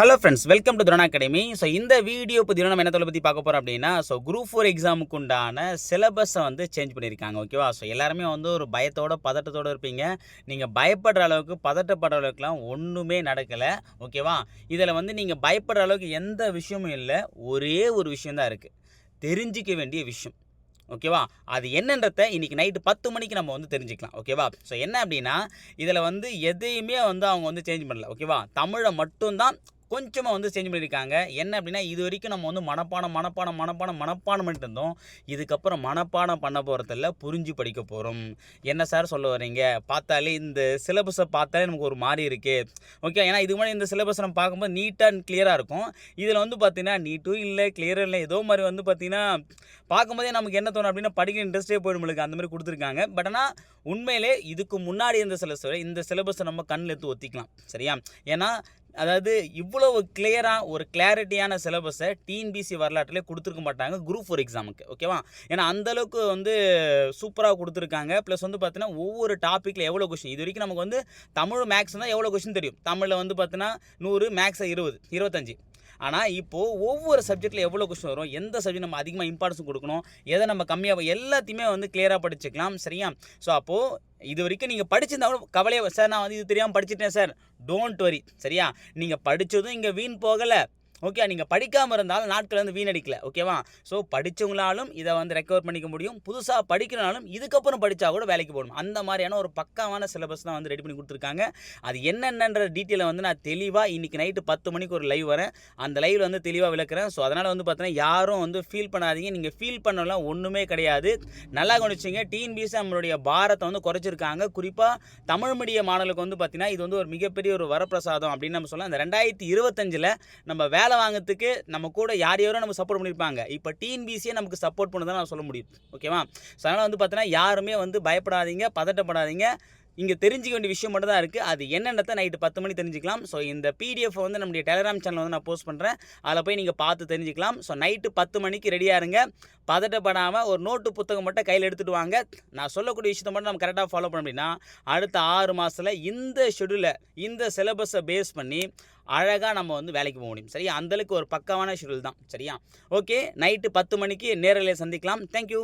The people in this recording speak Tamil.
Hello friends welcome to Thurana academy so இந்த வீடியோ பற்றி நம்ம என்ன பற்றி பார்க்க போகிறோம் அப்படின்னா ஸோ குரூப் ஃபோர் எக்ஸாமுக்கு உண்டான சிலபஸை வந்து சேஞ்ச் பண்ணியிருக்காங்க ஓகேவா ஸோ எல்லாருமே வந்து ஒரு பயத்தோட பதட்டத்தோடு இருப்பீங்க. நீங்கள் பயப்படுற அளவுக்கு பதட்டப்படுற அளவுக்குலாம் ஒன்றுமே நடக்கலை ஓகேவா இதில் வந்து நீங்கள் பயப்படுற அளவுக்கு எந்த விஷயமும் இல்லை ஒரே ஒரு விஷயம் தான் இருக்குது தெரிஞ்சிக்க வேண்டிய விஷயம். ஓகேவா? அது என்னன்றத இன்றைக்கி நைட்டு பத்து மணிக்கு நம்ம வந்து தெரிஞ்சுக்கலாம். ஓகேவா? ஸோ என்ன அப்படின்னா இதில் வந்து எதையுமே வந்து அவங்க வந்து சேஞ்ச் பண்ணல. ஓகேவா? தமிழை மட்டும்தான் கொஞ்சமாக வந்து சேஞ்ச் பண்ணியிருக்காங்க. என்ன அப்படின்னா இது வரைக்கும் நம்ம வந்து மனப்பாடம் மனப்பாடம் மனப்பாடம் மனப்பாடம் பண்ணிட்டு இருந்தோம். இதுக்கப்புறம் மனப்பாடம் பண்ண போகிறதில்ல புரிஞ்சு படிக்க போகிறோம் என்ன சார் சொல்ல வரீங்க பார்த்தாலே இந்த சிலபஸை பார்த்தாலே நமக்கு ஒரு மாதிரி இருக்குது ஓகே ஏன்னா இது மாதிரி இந்த சிலபஸ் நம்ம பார்க்கும்போது நீட்டாக அண்ட் கிளியராக இருக்கும். இதில் வந்து பார்த்திங்கன்னா நீட்டும் இல்லை கிளியரும் இல்லை. ஏதோ மாதிரி வந்து பார்த்திங்கன்னா பார்க்கும்போதே நமக்கு என்ன தோணும் அப்படின்னா படிக்கிற இன்ட்ரெஸ்ட்டே போயிடும் நம்மளுக்கு அந்த மாதிரி கொடுத்துருக்காங்க. பட் ஆனால் உண்மையிலே இதுக்கு முன்னாடி இருந்த சிலபஸ் இந்த சிலபஸை நம்ம கண்ணில் எடுத்து ஒத்திக்கலாம். சரியா? ஏன்னா அதாவது இவ்வளவு கிளியராக ஒரு கிளாரிட்டியான சிலபஸை டிஎன்பிசி வரலாற்றிலே கொடுத்துருக்க மாட்டாங்க. குரூப் ஃபோர் எக்ஸாமுக்கு ஓகேவா ஏன்னா அந்தளவுக்கு வந்து சூப்பராக கொடுத்துருக்காங்க. ப்ளஸ் வந்து பார்த்தீங்கன்னா ஒவ்வொரு டாப்பிக்கில் எவ்வளோ கொஷின் இது வரைக்கும் நமக்கு வந்து தமிழ் மேக்ஸ் தான் எவ்வளோ கொஷின் தெரியும்? தமிழில் வந்து பார்த்தீங்கன்னா நூறு மேக்ஸை இருபது இருபத்தஞ்சி. ஆனால் இப்போது ஒவ்வொரு சப்ஜெக்ட்டில் எவ்வளோ கொஸ்டின் வரும் எந்த சப்ஜெக்ட் நம்ம அதிகமாக இம்பார்ட்டன்ஸ் கொடுக்கணும் எதை நம்ம கம்மியாக எல்லாத்தையுமே வந்து கிளியராக படிச்சுக்கலாம் சரியா? ஸோ அப்போது இது வரைக்கும் நீங்கள் படிச்சிருந்தாலும் கவலையை சார் நான் வந்து இது தெரியாமல் படிச்சிட்டேன் சார். டோன்ட் வரி சரியா? நீங்கள் படித்ததும் இங்கே வீண் போகலை. ஓகே நீங்கள் படிக்காமல் இருந்தாலும் நாட்கள் வந்து வீணடிக்கல ஓகேவா ஸோ படித்தவங்களாலும் இதை வந்து ரெக்கவர் பண்ணிக்க முடியும். புதுசாக படிக்கிறனாலும் இதுக்கப்புறம் படித்தா கூட வேலைக்கு போகணும். அந்த மாதிரியான ஒரு பக்காவான சிலபஸ் தான் வந்து ரெடி பண்ணி கொடுத்துருக்காங்க. அது என்னென்னன்ற டீட்டெயிலை வந்து நான் தெளிவாக இன்றைக்கி நைட்டு பத்து மணிக்கு ஒரு லைவ் வரேன். அந்த லைவில் வந்து தெளிவாக விளக்குறேன். ஸோ அதனால் வந்து பார்த்தீங்கன்னா யாரும் வந்து ஃபீல் பண்ணாதீங்க. நீங்கள் ஃபீல் பண்ணலாம் ஒன்றுமே கிடையாது. நல்லா கவனிச்சிங்க. டிஎன்பிஎஸ்சி நம்மளுடைய பாரத்தை வந்து குறைச்சிருக்காங்க. குறிப்பாக தமிழ் மீடிய மாணவர்களுக்கு வந்து பார்த்தீங்கன்னா இது வந்து ஒரு மிகப்பெரிய ஒரு வரப்பிரசாதம் அப்படின்னு நம்ம சொல்லலாம். அந்த ரெண்டாயிரத்தி இருபத்தஞ்சில் நம்ம வேலை வேலை வாங்கிறதுக்கு நம்ம கூட யார் யாரோ நம்ம சப்போர்ட் பண்ணியிருப்பாங்க இப்போ டிஎன்பிசியே நமக்கு சப்போர்ட் பண்ணதான் நான் சொல்ல முடியும். ஓகேவா ஸோ அதனால் வந்து பார்த்தீங்கன்னா யாருமே வந்து பயப்படாதீங்க பதட்டப்படாதீங்க. இங்கே தெரிஞ்சிக்க வேண்டிய விஷயம் மட்டும் தான் இருக்குது அது என்னென்னத்தை நைட்டு பத்து மணி தெரிஞ்சுக்கலாம். ஸோ இந்த பிடிஎஃப் வந்து நம்முடைய டெலிகிராம் சேனல் வந்து நான் போஸ்ட் பண்ணுறேன் அதில் போய் நீங்கள் பார்த்து தெரிஞ்சுக்கலாம். ஸோ நைட்டு பத்து மணிக்கு ரெடியாக இருங்க. பதட்டப்படாமல் ஒரு நோட்டு புத்தகம் மட்டும் கையில் எடுத்துகிட்டு வாங்க. நான் சொல்லக்கூடிய விஷயத்தை மட்டும் நம்ம கரெக்டாக ஃபாலோ பண்ண அப்படின்னா அடுத்த ஆறு மாதத்தில் இந்த ஷெடியூலை இந்த சிலபஸை பேஸ் பண்ணி அழகாக நம்ம வந்து வேலைக்கு போக முடியும். சரியா? அந்தளவுக்கு ஒரு பக்கமான ஷெடியூல் தான். சரியா? ஓகே நைட்டு பத்து மணிக்கு நேரில் சந்திக்கலாம். தேங்க்யூ